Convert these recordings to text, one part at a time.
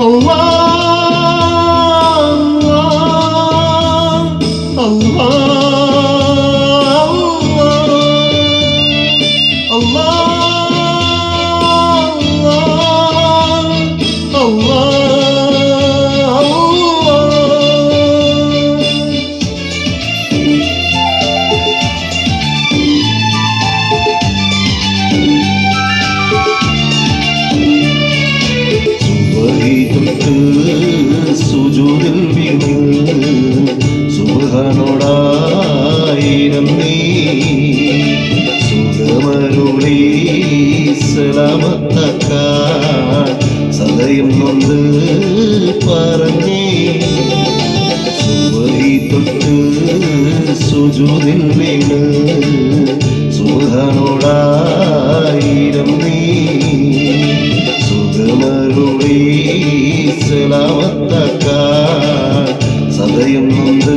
Allah Allah Allah. സുബഹാനോടായിരം നീ സുഖമരുളി സലാമത്തക്കാൻ സദയം നൊന്ത് പറഞ്ഞേ. സുവരി തൊട്ട് സുജുതിൽ വീണ് സുഖനോടായിരം നീ സുഖമരുളി സലാമത്തക്കാൻ സദയം നൊന്ത്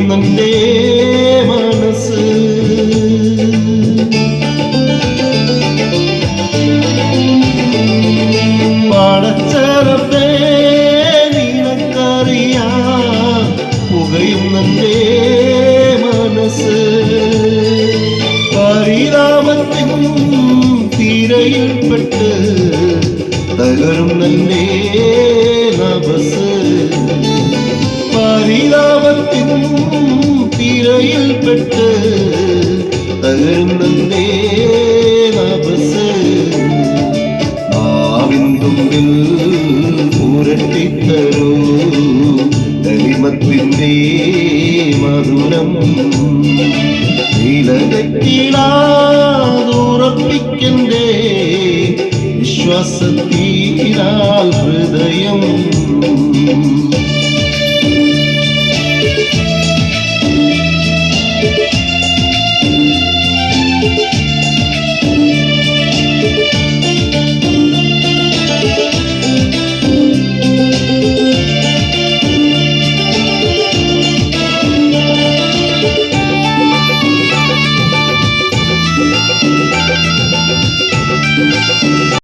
எங்கே மனசு. பரிதாபத்தின் தீரையில் பட்டு தகரும் நன்னே മധുരത്തിന്റെ മധുരം നീലകീഴാതുറപ്പിക്കന്റെ വിശ്വാസത്തീരാൽ ഹൃദയം